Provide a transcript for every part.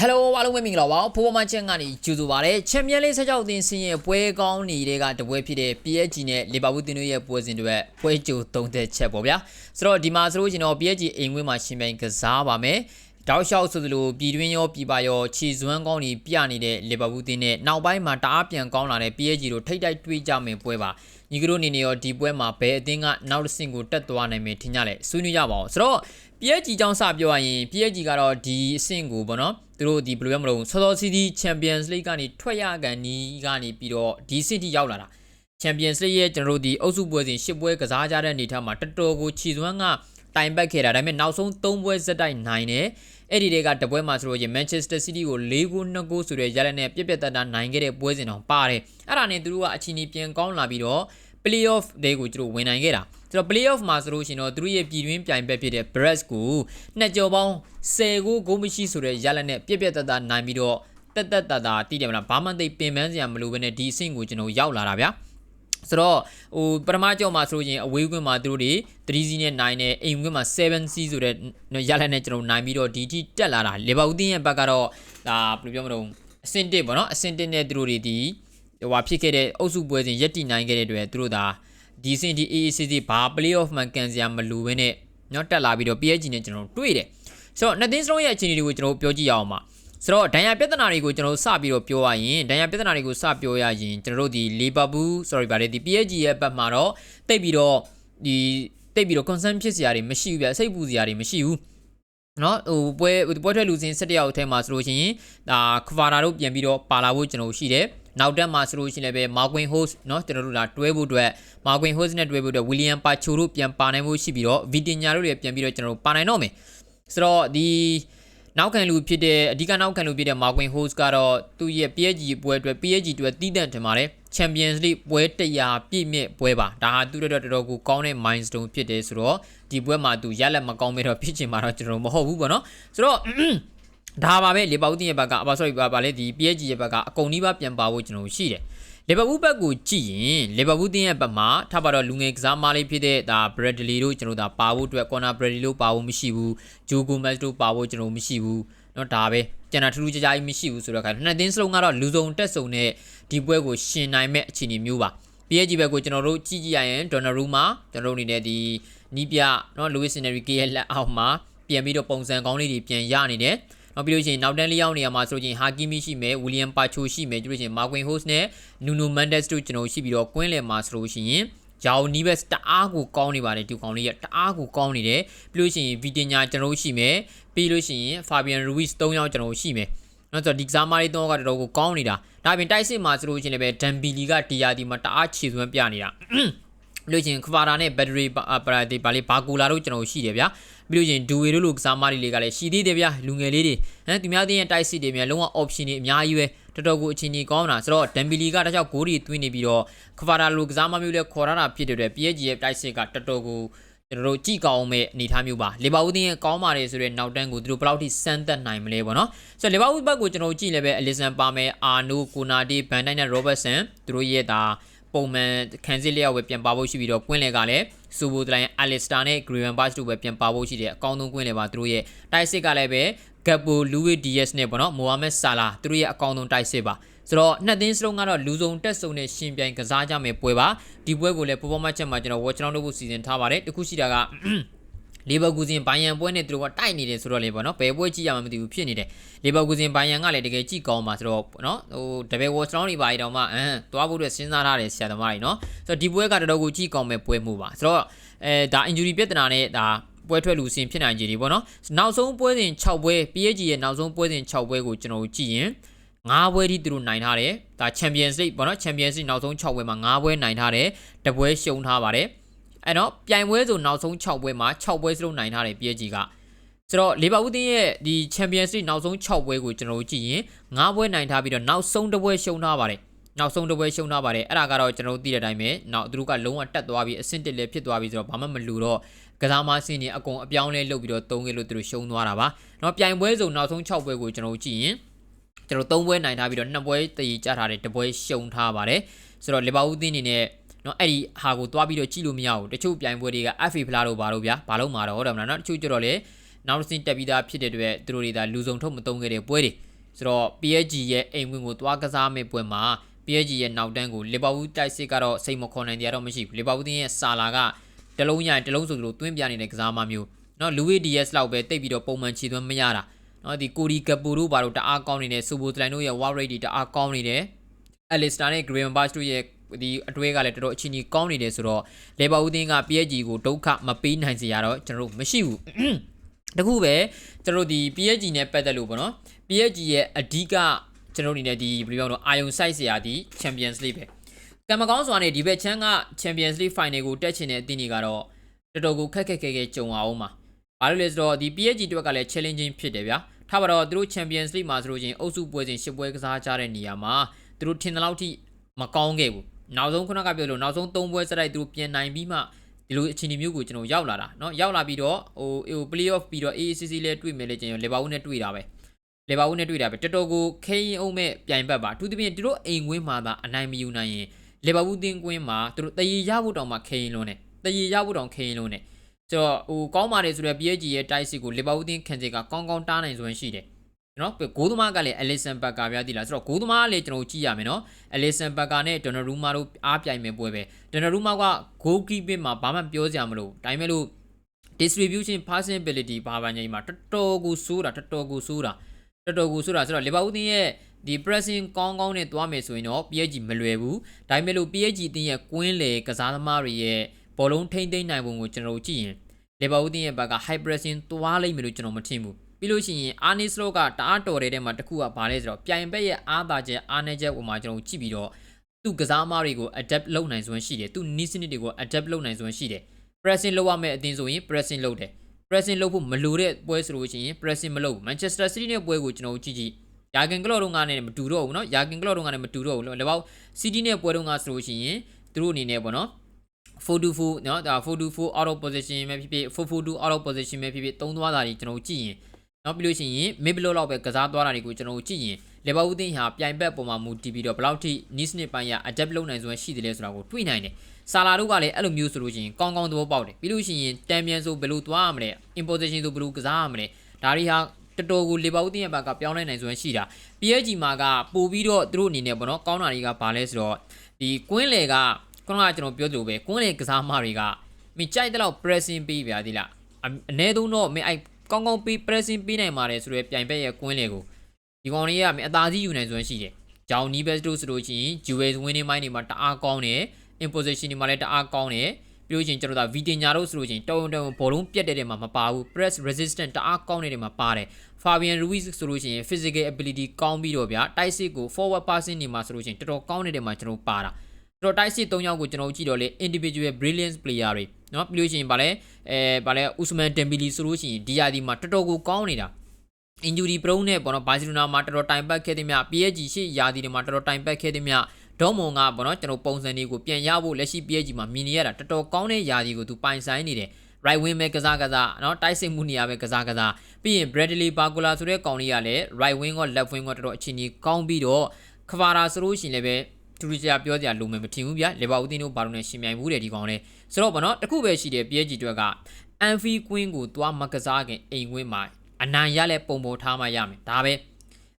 ဟယ်လိုအားလုံးပဲမင်္ဂလာပါဖိုးပေါ်မချန်ကနေကြိုဆိုပါရစေချန်ပီယံလိ16အသင်းစင်းရဲ့ပွဲကောင်းနေတဲ့ကတပွဲဖြစ်တဲ့ PSG နဲ့လီဗာပူးတင်းတို့ရဲ့ပွဲစဉ်တွေပွဲကြိုသုံးသက်ချက်ပေါ့ဗျာဆိုတော့ဒီမှာဆိုလို့ကျွန်တော် PSG အိမ်ဝင်းမှာရှင်ပြိုင်ကစားပါမယ်တောက်လျှောက်ဆိုသလိုပြည်တွင်းရောပြည်ပရောခြေစွမ်းကောင်းတွေပြနေတဲ့လီဗာပူးတင်းနဲ့နောက်ပိုင်းမှာတအားပြန်ကောင်းလာတဲ့ PSG တို့ထိတ်တိုက်တွေးကြမယ်ပွဲပါညီကတို့အနေနဲ့ရောဒီပွဲမှာဘယ်အသင်းကနောက်တစ်ဆင့်ကိုတက်သွားနိုင်မယ်ထင်ကြလဲဆွေးနွေးကြပါအောင်ဆိုတော့ PSG ကြောင်းစပြောရရင် PSG ကတော့ဒီအဆင့်ကိုပေါ့နော်သူတို့ဒီဘယ်လိုရမလို့ဆော်ဆော်စီတီ Champions League ကနေထွက်ရကန်နီးကနေပြီးတော့ဒီအဆင့်ထိရောက်လာတာ Champions League ရဲ့ကျွန်တော်တို့ဒီအုပ်စုပွဲစဉ်၈ပွဲကစားကြတဲ့အနေထားမှာတော်တော်ကိုခြေစွမ်းကတိုင်ပတ်ခဲ့တာဒါပေမဲ့နောက်ဆုံး၃ပွဲဇက်တိုက်နိုင်တယ်အဲ့ဒီတွေကတပွဲမှာဆိုလို့ရင် Manchester City ကို၄ဂိုး2ဂိုးဆိုတဲ့ရလနဲ့ပြက်ပြက်တတ်တာနိုင်ခဲ့တဲ့ပွဲစဉ်တော့ပါတယ်အဲ့ဒါနဲ့သူတို့ကအချီနီပြန်ကောင်းလာပြီးတော့ playoff တွေကိုသူတို့ဝင်နိုင်ခဲ့တာဆိုတော့ playoff မှာဆိုလို့ရှိရင်တော့သူတို့ရဲ့ပြည်တွင်းပြိုင်ဘက်ဖြစ်တဲ့ Brest ကိုနှစ်ကြော်ပေါင်း10ဂိုးဂိုးမရှိဆိုတဲ့ရလနဲ့ပြက်ပြက်တတ်တာနိုင်ပြီးတော့တက်တက်တတာတည်တယ်မလားဘာမှသိပင်ပန်းစရာမလိုဘဲနဲ့ဒီအဆင့်ကိုကျွန်တော်ရောက်လာတာဗျာဆိုတော့ဟိုပထမကြောက်မှာဆိုလို့ရင်အဝေးကွင်းမှာသူတို့တွေ3စီးနဲ့9နဲ့အိမ်ကွင်းမှာ7စီးဆိုတဲ့ရလက်နဲ့ကျွန်တော်နိုင်ပြီးတော့ဒီထိတက်လာတာလေဘာဦးတင်းရဲ့ဘက်ကတော့ဒါဘယ်လိုပြောမလို့အဆင့်1ပေါ့နော်အဆင့်1နဲ့သူတို့တွေဒီ ဟိုဟာဖြစ်ခဲ့တဲ့အုပ်စုပွဲစဉ်ရက်တီနိုင်ခဲ့တဲ့အတွက်သူတို့ဒါဒီစင်ဒီ AACC ဘာ playoff မှာကန်စရာမလိုဘဲနဲ့ညော့တက်လာပြီးတော့ PSG နဲ့ကျွန်တော်တွေ့တယ်ဆိုတော့နှစ်သင်းစလုံးရဲ့အခြေအနေတွေကိုကျွန်တော်ပြောကြည့်ရအောင်ပါဆိုတော့ဒဏ်ရာပြဿနာတွေကိုကျွန်တော်စပြီးတော့ပြောရရင်ဒဏ်ရာပြဿနာတွေကိုစပြောရရင်ကျွန်တော်တို့ဒီလီဗာပူး sorry ဗါလေဒီ PSG ရဲ့ဘက်မှာတော့တိတ်ပြီးတော့ဒီတိတ်ပြီးတော့ concern ဖြစ်စရာတွေမရှိဘူးဗျစိတ်ပူစရာတွေမရှိဘူးနော်ဟိုပွဲပွဲထွက်လူစင်၁၁ယောက်အထဲမှာဆိုလို့ရှိရင်ဒါခွာတာတို့ပြန်ပြီးတော့ပါလာဖို့ကျွန်တော်ရှိတယ် နောက်တက်မှာဆိုလို့ရှိရင်လည်းပဲမာကွင်ဟိုးစ်เนาะကျွန်တော်တို့ဒါတွဲဖို့အတွက်မာကွင်ဟိုးစ်နဲ့တွဲဖို့အတွက်ဝီလီယံပါချိုတို့ပြန်ပါနိုင်ဖို့ရှိပြီးတော့ဗီတင်ညာတို့တွေပြန်ပြီးတော့ကျွန်တော်တို့ပါနိုင်တော့မယ်ဆိုတော့ဒီနောက်ခံလူဖြစ်တဲ့အဓိကနောက်ခံလူဖြစ်တဲ့မာကွင်ဟိုးစ်ကတော့သူ့ရဲ့ PSG ပွဲအတွက် PSG အတွက်တီးတန့်ထင်ပါတယ် Champions League ပွဲ100ပြည့်မြင့်ပွဲပါဒါဟာသူ့အတွက်တော်တော်ကိုကောင်းတဲ့ milestone ဖြစ်တယ်ဆိုတော့ဒီပွဲမှာသူရက်လက်မကောင်းမဲ့တော့ဖြစ်ချင်မှာတော့ကျွန်တော်မဟုတ်ဘူးပေါ့နော်ဆိုတော့ ဒါပါပဲလီဗာပူးတင်ရဲ့ဘက်ကအပါ sorry ပါပါလေဒီ PSG ရဲ့ဘက်ကအကုန်နီးပါးပြန်ပါဖို့ကျွန်တော်ရှိတယ်လီဗာပူးဘက်ကိုကြည့်ရင်လီဗာပူးတင်ရဲ့ဘက်မှာထပ်ပါတော့လူငယ်ကစားမလေးဖြစ်တဲ့ဒါ Bradley တို့ကျွန်တော်ဒါပါဖို့အတွက် corner Bradley တို့ပါဖို့မရှိဘူးဂျိုဂိုမက်တို့ပါဖို့ကျွန်တော်မရှိဘူးเนาะဒါပဲကျန်တာထူးထူးခြားခြားကြီးမရှိဘူးဆိုတော့ခါနှစ်သင်းစလုံးကတော့လူစုံတက်စုံနဲ့ဒီပွဲကိုရှင်နိုင်မဲ့အခြေအနေမျိုးပါ PSG ဘက်ကိုကျွန်တော်တို့ကြည့်ကြည့်ရရင် Donnarumma ကျွန်တော်တို့အနေနဲ့ဒီနီးပြเนาะ Luis Enrique ရဲ့လက်အောက်မှာပြန်ပြီးတော့ပုံစံကောင်းလေးတွေပြန်ရနေတယ် နောက်ပြီးလို့ရှိရင်နောက်တန်းလေးယောက်နေရာမှာဆိုရင်ဟာကီမီရှိမယ်ဝီလီယံပါချိုရှိမယ်ပြီးလို့ရှိရင်မာကွင်ဟို့စ်နဲ့နူနိုမန်ဒက်စ်တို့ကျွန်တော်ရှိပြီးတော့ကွင်းလယ်မှာဆိုလို့ရှိရင်ဂျာအိုနီးဘက်တအားကိုကောင်းနေပါတယ်ဒီကောင်လေးရတအားကိုကောင်းနေတယ်ပြီးလို့ရှိရင်ဗီတင်ညာကျွန်တော်ရှိမယ်ပြီးလို့ရှိရင်ဖာဘီယန်ရူဝစ်၃ယောက်ကျွန်တော်ရှိမယ်နော်ဆိုတော့ဒီကစားမလေးတော့ကတော်တော်ကိုကောင်းနေတာဒါပြင်တိုက်စစ်မှာဆိုလို့ရှိရင်လည်းဒမ်ဘီလီကတီယာဒီမှာတအားခြေစွမ်းပြနေတာ လို့ချင်းခွာတာနဲ့ဘက်ထရီပါတီပါလေးဘာကူလာတို့ကျွန်တော်ရှိတယ်ဗျာပြီးလို့ချင်းဒူဝေတို့လိုကစားမတွေကလည်းရှိသေးတယ်ဗျာလူငယ်လေးတွေဟမ်သူများတင်းရဲ့တိုက်စစ်တွေများလုံးဝ option တွေအများကြီးပဲတော်တော်ကိုအချင်းကြီးကောင်းတာဆိုတော့ဒမ်ဘီလီကတခြားဂိုးတွေသွင်းနေပြီးတော့ခွာတာလိုကစားမမျိုးလဲခေါ်ရတာဖြစ်တဲ့အတွက် PSG ရဲ့တိုက်စစ်ကတော်တော်ကိုကျွန်တော်တို့ကြည့်ကောင်းမဲ့အနေထားမျိုးပါလီဗာပူးတင်းရဲ့ကောင်းပါတယ်ဆိုတဲ့နောက်တန်းကိုသူတို့ဘယ်လောက်ထိစမ်းသက်နိုင်မလဲပေါ့နော်ဆိုတော့လီဗာပူးဘက်ကိုကျွန်တော်ကြည့်လဲပဲအလီဆန်ပါမယ်အာနိုကိုနာဒီဘန်တိုင်းနဲ့ရောဘတ်ဆန်သူတို့ရဲ့ဒါ ပုံမှန်ခံစစ်လျောက်ပဲပြန်ပါဖို့ရှိပြီးတော့ကွင်းလယ်ကလည်းစူဘိုတလိုင်းအလစ်စတာနဲ့ဂရီဗန်ဘတ်တို့ပဲပြန်ပါဖို့ရှိတယ်အကောင်းဆုံးကွင်းလယ်ပါသူတို့ရဲ့တိုက်စစ်ကလည်းပဲဂက်ပိုလူဝီဒီယက်စ်နဲ့ပေါ့နော်မိုဟာမက်ဆာလာသူတို့ရဲ့အကောင်းဆုံးတိုက်စစ်ပါဆိုတော့နှစ်သင်းစလုံးကတော့လူစုံတက်စုံနဲ့ရှင်ပြိုင်ကစားကြမယ်ပွဲပါဒီပွဲကိုလည်းပေါ်ပေါ်မှချက်မှာကျွန်တော် watch down လုပ်ဖို့စီစဉ်ထားပါတယ်တခုရှိတာက လီဗာပူးဇင်ဘိုင်ယန်ပွဲနဲ့သူတို့ကတိုက်နေတယ်ဆိုတော့လေပေါ့နော်ဘယ်ပွဲကြည့်ရမှမသိဘူးဖြစ်နေတယ်လီဗာပူးဇင်ဘိုင်ယန်ကလည်းတကယ်ကြည့်ကောင်းပါဆိုတော့နော်ဟိုတပည့် watch down တွေပါတော့မှအမ်သွားဖို့အတွက်စဉ်းစားထားတယ်ဆရာသမားတွေနော်ဆိုတော့ဒီပွဲကတော်တော်ကိုကြည့်ကောင်းမဲ့ပွဲမှုပါဆိုတော့အဲဒါ injury ပြဿနာနဲ့ဒါပွဲထွက်လူစင်ဖြစ်နိုင်ကြည်ဒီပေါ့နော်နောက်ဆုံးပွဲစဉ်6ပွဲ PSG ရဲ့နောက်ဆုံးပွဲစဉ်6ပွဲကိုကျွန်တော်တို့ကြည့်ရင်၅ပွဲထိသူတို့နိုင်ထားတယ်ဒါ Champions League ပေါ့နော် Champions League နောက်ဆုံး6ပွဲမှာ၅ပွဲနိုင်ထားတယ်တပွဲရှုံးထားပါတယ် အဲ့တော့ပြိုင်ပွဲဆိုနောက်ဆုံး6ပွဲမှာ6ပွဲစလုံးနိုင်ထားတယ် PSG ကဆိုတော့လီဗာပူးတင်းရဲ့ဒီ Champions League နောက်ဆုံး6ပွဲကိုကျွန်တော်တို့ကြည့်ရင်9ပွဲနိုင်ထားပြီးတော့နောက်ဆုံးတစ်ပွဲရှုံးထားပါတယ်နောက်ဆုံးတစ်ပွဲရှုံးထားပါတယ်အဲ့ဒါကတော့ကျွန်တော်တို့သိတဲ့အတိုင်းပဲနောက်သူတို့ကလုံးဝတက်သွားပြီးအဆင့်တက်လည်းဖြစ်သွားပြီးဆိုတော့ဘာမှမလူတော့ကစားမဆင်းရင်အကုန်အပြောင်းလဲလုပ်ပြီးတော့၃ကိလို့သူတို့ရှုံးသွားတာပါ။နောက်ပြိုင်ပွဲစုံနောက်ဆုံး6ပွဲကိုကျွန်တော်တို့ကြည့်ရင်ကျွန်တော်၃ပွဲနိုင်ထားပြီးတော့2ပွဲတည်ကြထားတယ်2ပွဲရှုံးထားပါတယ်။ဆိုတော့လီဗာပူးအသင်းအနေနဲ့ နော်အဲ့ဒီဟာကိုသွားပြီးတော့ကြည့်လို့မရဘူးတချို့ပြိုင်ပွဲတွေက FA ဖလားတို့ဘာလို့ဗျာဘာလို့မှာတော့ဟုတ်တယ်မလားနော်တချို့ကြတော့လေနောက်တစ်ဆင့်တက်ပြီးသားဖြစ်တဲ့အတွက်သူတို့တွေဒါလူစုံထုတ်မသုံးခဲ့တဲ့ပွဲတွေဆိုတော့ PSG ရဲ့အိမ်ဝင်ကိုသွားကစားမဲ့ပွဲမှာ PSG ရဲ့နောက်တန်းကိုလီဗာပူးတိုက်စစ်ကတော့စိတ်မခေါ်နိုင်တရားတော့မရှိဘူးလီဗာပူးတင်းရဲ့ဆာလာကတလုံးရရင်တလုံးဆိုလိုသွင်းပြနေတဲ့ကစားမမျိုးနော်လူဝီဒီယက်စ်လောက်ပဲတိတ်ပြီးတော့ပုံမှန်ခြေသွင်းမရတာနော်ဒီကိုဒီကပူတို့ဘာလို့တအားကောင်းနေတယ်ဆူဘိုတလိုင်တို့ရဲ့ war rate တွေတအားကောင်းနေတယ်အလစ္စတာနဲ့ဂရီမန်ဘတ်တို့ရဲ့ ဒီအတွဲကလည်းတော်တော်အချင်းကြီးကောင်းနေတယ်ဆိုတော့လေဘာဦးသင်းက PSG ကိုဒုက္ခမပေးနိုင်စေရတော့ကျွန်တော်တို့မရှိဘူးတခုပဲကျွန်တော်တို့ဒီ PSG နဲ့ပတ်သက်လို့ပေါ့နော် PSG ရဲ့အဓိကကျွန်တော်တို့အနေနဲ့ဒီဘယ်လိုပြောမလဲအာယုံစိုက်စရာဒီ Champions League ပဲကံမကောင်းစွာနဲ့ဒီဘက်ချမ်းက Champions League Final ကိုတက်ချင်တဲ့အသင်းတွေကတော့တော်တော်ကိုခက်ခက်ခဲခဲကြုံအောင်ပါဘာလို့လဲဆိုတော့ဒီ PSG အတွက်ကလည်း challenging ဖြစ်တယ်ဗျာထားပါတော့သူတို့ Champions League မှာဆိုလို့ချင်းအုပ်စုပွဲစဉ်၈ပွဲကစားကြတဲ့နေရာမှာသူတို့ထင်တဲ့လောက်ထိမကောင်းခဲ့ဘူး နောက်ဆုံးခုနကပြောလို့နောက်ဆုံး၃ပွဲစတိုက်သူတို့ပြင်နိုင်ပြီးမှဒီလိုအခြေအနေမျိုးကိုကျွန်တော်ရောက်လာတာเนาะရောက်လာပြီးတော့ဟိုဟို play off ပြီးတော့ AACC လဲတွေ့မယ်လေကျွန်တော်လေဘာဦးနဲ့တွေ့တာပဲလေဘာဦးနဲ့တွေ့တာပဲတော်တော်ကိုခိရင်အောင်မဲ့ပြိုင်ဘက်ပါသူတပြင်းသူတို့အိမ်ကွင်းမှာသာအနိုင်မယူနိုင်ရင်လေဘာဦးတင်းကွင်းမှာသူတို့တရေရဖို့တောင်မှခိရင်လုံးနဲ့တရေရဖို့တောင်ခိရင်လုံးနဲ့ကျွန်တော်ဟိုကောင်းပါတယ်ဆိုတော့ PSG ရဲ့တိုက်စစ်ကိုလေဘာဦးတင်းခံစီကကောင်းကောင်းတားနိုင်စွမ်းရှိတယ် နော်ဂိုးသမားကလည်း Alisson Becker ပြသီလားဆိုတော့ဂိုးသမားကလည်းကျွန်တော်ကြည့်ရမယ်နော် Alisson Becker နဲ့ Donnarumma တို့အားပြိုင်မယ်ပွဲပဲ Donnarumma က goal keeping မှာဘာမှပြောစရာမလိုဒါပေမဲ့လို့ distribution passing ability ဘာဘာညိမှာတော်တော်ကိုစိုးတာတော်တော်ကိုစိုးတာတော်တော်ကိုစိုးတာဆိုတော့ Liverpool တင်းရဲ့ဒီ pressing ကောင်းကောင်းနဲ့တွားမယ်ဆိုရင်တော့ PSG မလွယ်ဘူးဒါပေမဲ့လို့ PSG တင်းရဲ့ကွင်းလေကစားသမားတွေရဲ့ဘောလုံးထိမ့်သိမ့်နိုင်ပုံကိုကျွန်တော်ကြည့်ရင် Liverpool တင်းရဲ့ဘက်က high pressing တွားလိမ့်မယ်လို့ကျွန်တော်မထင်ဘူး ပြီးလို့ရှိရင်အာနီစလော့ကတအားတော်တဲ့ထဲမှာတစ်ခုကဘာလဲဆိုတော့ပြိုင်ဘက်ရဲ့အားသာချက်အားနည်းချက်ပုံမှာကျွန်တော်ကြည့်ပြီးတော့သူ့ကစားသမားတွေကို adapt လုပ်နိုင်စွမ်းရှိတယ်သူ့နီးစနစ်တွေကို adapt လုပ်နိုင်စွမ်းရှိတယ် pressing လုပ်ရမယ့်အတင်းဆိုရင် pressing လုပ်တယ် pressing လုပ်ဖို့မလိုတဲ့ပွဲဆိုလို့ရှိရင် pressing မလုပ်ဘူး Manchester City နဲ့ပွဲကိုကျွန်တော်ကြည့်ကြည့်ယာဂင်ကလော့တို့ကလည်းမတူတော့ဘူးเนาะယာဂင်ကလော့တို့ကလည်းမတူတော့ဘူးလေပေါ့ City နဲ့ပွဲတုန်းကဆိုလို့ရှိရင်သူတို့အနေနဲ့ပေါ့နော်4-2-4เนาะဒါ4-2-4 out of position ပဲဖြစ်ဖြစ်4-4-2 out of position ပဲဖြစ်ဖြစ်သုံးသွားတာတွေကျွန်တော်ကြည့်ရင် နောက်ပြီးလို့ရှိရင် mid block လောက်ပဲကစားသွားတာတွေကိုကျွန်တော်ကြည့်ရင်လေဘာဦးသိန်းဟာပြိုင်ဘက်ပုံမှာမူတည်ပြီးတော့ဘယ်လောက်ထိ niche နှစ်ပိုင်းရ adapt လုပ်နိုင်စွမ်းရှိတယ်လဲဆိုတာကိုတွေးနိုင်တယ်ဆာလာတို့ကလည်းအဲ့လိုမျိုးဆိုလို့ရှိရင်ကောင်းကောင်းသဘောပေါက်တယ်ပြီးလို့ရှိရင်တန်မြန်ဆိုဘယ်လိုသွားရမလဲ imposition ဆိုဘယ်လိုကစားရမလဲဒါတွေဟာတော်တော်ကိုလေဘာဦးသိန်းရဲ့ဘက်ကပြောင်းလဲနိုင်စွမ်းရှိတာ PSG မှာကပို့ပြီးတော့သူတို့အနေနဲ့ပေါ့နော်ကောင်းတာတွေကဘာလဲဆိုတော့ဒီကွင်းလေကခုနကကျွန်တော်ပြောသလိုပဲကွင်းလေကစားမတွေကမင်းကြိုက်တဲ့လောက် pressing ပေးပြသေးလားအအနည်းဆုံးတော့မင်းအဲ့ ကောင်းကောင်းပေး pressing ပေးနိုင်ပါတယ်ဆိုတော့ပြိုင်ဘက်ရဲ့ကွင်းလေကိုဒီကောင်လေးကမင်းအသာစီးယူနိုင်စွမ်းရှိတယ်။ကြောင်နီးဘက်တို့ဆိုလို့ရှိရင် Jewel winning mind တွေမှာတအားကောင်းတယ် imposition တွေမှာလည်းတအားကောင်းတယ်ပြီးလို့ရှိရင်ကျွန်တော်တို့က V တင်ညာတို့ဆိုလို့ရှိရင်တုံတုံဘောလုံးပြက်တဲ့တဲ့မှာမပါဘူး press resistant တအားကောင်းတဲ့တဲ့မှာပါတယ် Fabian Ruiz ဆိုလို့ရှိရင် physical ability ကောင်းပြီးတော့ဗျာတိုက်စစ်ကို forward passing နေမှာဆိုလို့ရှိရင်တော်တော်ကောင်းနေတဲ့မှာကျွန်တော်ပါတာကျွန် တော်တိုက်စစ်၃ယောက်ကိုကျွန်တော်ကြည့်တော့လေ individual brilliance player တွေเนาะပြီးလို့ရှိရင်ဗာလဲအဲဗာလဲ Usman Dembele ဆိုလို့ရှိရင်ဒီယာဒီမှာတော်တော်ကိုကောင်းနေတာ injury prone နဲ့ပေါ့နော်ဘာစီလိုနာမှာတော်တော်တိုင်ပတ်ခဲ့တဲ့မြ PSG ရှေ့ယာဒီတွေမှာတော်တော်တိုင်ပတ်ခဲ့တဲ့မြဒေါမွန်ကပေါ့နော်ကျွန်တော်ပုံစံတွေကိုပြန်ရဖို့လက်ရှိ PSG မှာမြင်နေရတာတော်တော်ကောင်းတဲ့ယာဒီကိုသူပိုင်ဆိုင်နေတယ် right wing ပဲကစားကစားเนาะတိုက်စစ်မှုနေရာပဲကစားကစားပြီးရင် Bradley Barcola ဆိုတဲ့ကောင်လေးကလည်း right wing ကော left wing ကောတော်တော်အချိန်ကြီးကောင်းပြီးတော့ Kvara ဆိုလို့ရှိရင်လည်းပဲ သူတို့ကြာပြောကြလိုမယ်မထင်ဘူးဗျလေဘာဦးတင်းတို့ဘာလို့လဲရှင်မြိုင်ဘူးတယ်ဒီကောင်လေးဆိုတော့ဗောနော်တခုပဲရှိတယ် PSG အတွက်က Anfi Queen ကိုသွားမကစားခင်အိမ်ဝင်းမှာအနိုင်ရလဲပုံပေါ်ထားမှရမယ်ဒါပဲ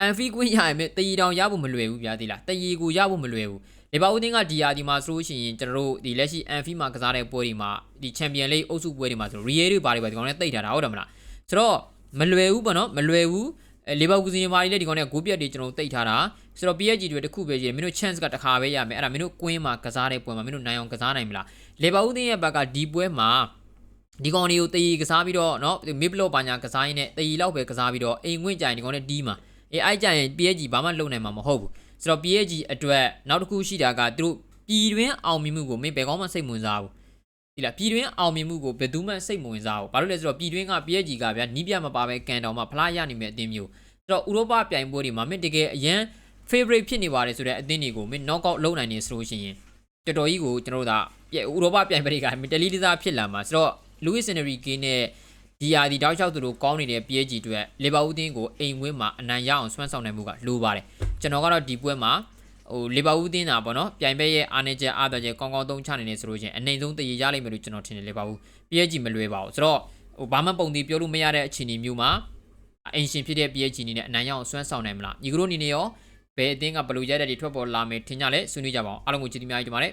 အန်ဖီကွင်းရရင်တရီတောင်ရဖို့မလွယ်ဘူးဗျာဒီလားတရီကိုရဖို့မလွယ်ဘူးလေဘာဦးတင်းကဒီယာဒီမှာဆိုလို့ရှိရင်ကျွန်တော်တို့ဒီလက်ရှိအန်ဖီမှာကစားတဲ့ပွဲတွေမှာဒီချန်ပီယံလိအုပ်စုပွဲတွေမှာဆိုရီယေတွေဘာတွေပဲဒီကောင်နဲ့တိတ်ထားတာဟုတ်တယ်မလားဆိုတော့မလွယ်ဘူးပေါ့နော်မလွယ်ဘူး အဲလေဘာကူစင်မာတွေလည်းဒီကောင်နဲ့ဂိုးပြတ်တွေကျွန်တော်တိတ်ထားတာဆိုတော့ PSG တွေတခုပဲရှိတယ်မင်းတို့ chance ကတစ်ခါပဲရမယ်အဲ့ဒါမင်းတို့ကွင်းမှာကစားတဲ့ပွဲမှာမင်းတို့နိုင်အောင်ကစားနိုင်မလားလေဘာဦးတင်းရဲ့ဘက်ကဒီပွဲမှာဒီကောင်တွေကိုတည်ကစားပြီးတော့เนาะမစ်ဘလော့ပါညာကစားရင်းနဲ့တည်လောက်ပဲကစားပြီးတော့အိမ်ငွင့်ကြရင်ဒီကောင်နဲ့ဒီးမှာအေးအဲ့ကြရင် PSG ဘာမှလုံနိုင်မှာမဟုတ်ဘူးဆိုတော့ PSG အတွက်နောက်တစ်ခုရှိတာကသူတို့ပြည်တွင်းအောင်မြင်မှုကိုမင်းဘယ်ကောင်းမှစိတ်ဝင်စားဘူး ဒီလားပြည်တွင်းအောင်မြင်မှုကိုဘယ်သူမှစိတ်မဝင်စားဘူးဘာလို့လဲဆိုတော့ပြည်တွင်းက PSG ကဗျာနီးပြမပါပဲကန်တောင်မှဖလားရနိုင်မဲ့အသင်းမျိုးဆိုတော့ဥရောပပြိုင်ပွဲတွေမှာမင်းတကယ်အရန် favorite ဖြစ်နေပါတယ်ဆိုတဲ့အသင်းတွေကိုမင်း knock out လုပ်နိုင်နေဆိုလို့ရှိရင်တော်တော်ကြီးကိုကျွန်တော်တို့ကဥရောပပြိုင်ပွဲတွေကမင်းတလီတစားဖြစ်လာမှာဆိုတော့ Luis Enrique နဲ့ဒီယာဒီတောက်လျှောက်သူတို့ကောင်းနေတဲ့ PSG အတွက်လီဗာပူးတင်းကိုအိမ်ဝင်းမှာအနိုင်ရအောင်ဆွမ်းဆောင်နိုင်မှုကလိုပါတယ်ကျွန်တော်ကတော့ဒီပွဲမှာ ဟိုလီဗာပူးတင်းတာပေါ့နော်ပြိုင်ပွဲရဲ့အားနည်းချက်အားသာချက်ကောင်းကောင်းသုံးချနေနေဆိုလို့ချင်းအနိုင်ဆုံးတည်ရလိမ့်မယ်လို့ကျွန်တော်ထင်တယ်လီဗာပူး PSG မလွယ်ပါဘူးဆိုတော့ဟိုဘာမှပုံသေးပြောလို့မရတဲ့အခြေအနေမျိုးမှာအင်ရှင်ဖြစ်တဲ့ PSG အနေနဲ့အနိုင်ရအောင်ဆွမ်းဆောင်နိုင်မလားညီကတို့အနေနဲ့ရောဘယ်အသင်းကဘယ်လိုရတဲ့တွေထွက်ပေါ်လာမယ်ထင်ကြလဲဆွေးနွေးကြပါအောင်အားလုံးကိုကျေးဇူးများကြီးတင်ပါတယ်